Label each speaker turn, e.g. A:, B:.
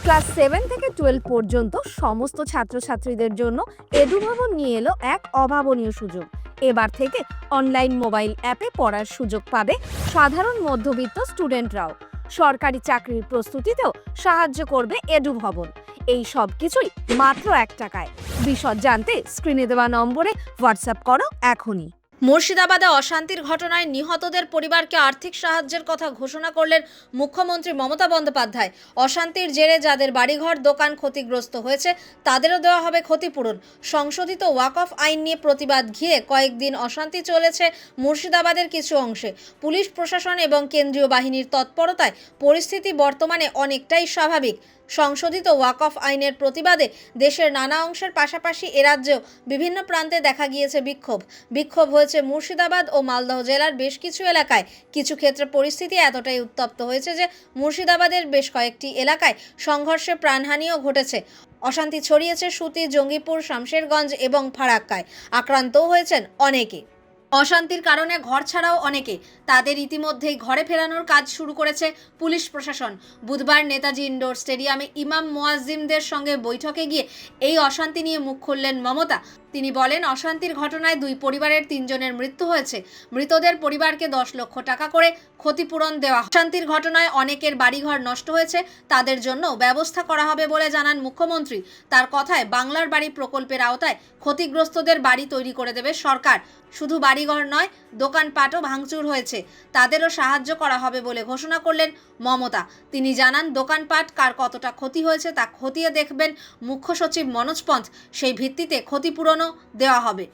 A: Class seven থেকে twelve পর্যন্ত সমস্ত ছাত্রছাত্রীদের জন্য এডুভবন নিয়ে এলো এক অভাবনীয় সুযোগ। এবার থেকে অনলাইন মোবাইল অ্যাপে পড়ার সুযোগ পাবে সাধারণ মধ্যবিত্ত স্টুডেন্টরাও। সরকারি চাকরির প্রস্তুতিতেও সাহায্য করবে এডুভবন। এই সব কিছুই মাত্র এক টাকায়। বিশদ জানতে স্ক্রিনে দেওয়া নম্বরে হোয়াটসঅ্যাপ করো এখনই।
B: মুর্শিদাবাদে অশান্তির ঘটনায় নিহতদের পরিবারকে আর্থিক সাহায্যের কথা ঘোষণা করলেন মুখ্যমন্ত্রী মমতা বন্দ্যোপাধ্যায়। অশান্তির জেরে যাদের বাড়িঘর, দোকান ক্ষতিগ্রস্ত হয়েছে, তাদেরও দেওয়া হবে ক্ষতিপূরণ। সংশোধিত ওয়াকফ আইন নিয়ে প্রতিবাদ ঘিরে কয়েকদিন অশান্তি চলেছে মুর্শিদাবাদের কিছু অংশে। পুলিশ প্রশাসন এবং কেন্দ্রীয় বাহিনীর তৎপরতায় পরিস্থিতি বর্তমানে অনেকটাই স্বাভাবিক। সংশোধিত ওয়াকফ আইনের প্রতিবাদে দেশের নানা অংশের পাশাপাশি এ রাজ্যেও বিভিন্ন প্রান্তে দেখা গিয়েছে বিক্ষোভ। বিক্ষোভ হয়েছে মুর্শিদাবাদ ও মালদহ জেলার বেশ কিছু এলাকায়। কিছু ক্ষেত্রে পরিস্থিতি এতটাই উত্তপ্ত হয়েছে যে মুর্শিদাবাদের বেশ কয়েকটি এলাকায় সংঘর্ষে প্রাণহানিও ঘটেছে। অশান্তি ছড়িয়েছে সুতি, জঙ্গিপুর, শামশেরগঞ্জ এবং ফারাক্কায়। আক্রান্তও হয়েছেন অনেকে। অশান্তির কারণে ঘর ছাড়াও অনেকে। তাদের ইতিমধ্যেই ঘরে ফেরানোর কাজ শুরু করেছে পুলিশ প্রশাসন। বুধবার নেতাজি ইন্ডোর স্টেডিয়ামে ইমাম মোয়াজ্জিমদের সঙ্গে বৈঠকে গিয়ে এই অশান্তি নিয়ে মুখ খুললেন মমতা। তিনি বলেন, অশান্তির ঘটনায় দুই পরিবারের তিনজনের মৃত্যু হয়েছে। মৃতদের পরিবারকে দশ লক্ষ টাকা করে ক্ষতিপূরণ দেওয়া অশান্তির ঘটনায় অনেকের বাড়িঘর নষ্ট হয়েছে। তাদের জন্য ব্যবস্থা করা হবে বলে জানান মুখ্যমন্ত্রী। তার কথায় বাংলার বাড়ি প্রকল্পের আওতায় ক্ষতিগ্রস্তদের বাড়ি তৈরি করে দেবে সরকার। শুধু বাড়িঘর নয়, দোকানপাটও ভাঙচুর হয়েছে। তাদেরও সাহায্য করা হবে বলে ঘোষণা করলেন মমতা। তিনি জানান, দোকানপাট কার কতটা ক্ষতি হয়েছে তা খতিয়ে দেখবেন মুখ্য সচিব মনোজ পন্থ। সেই ভিত্তিতে ক্ষতিপূরণও দেওয়া হবে।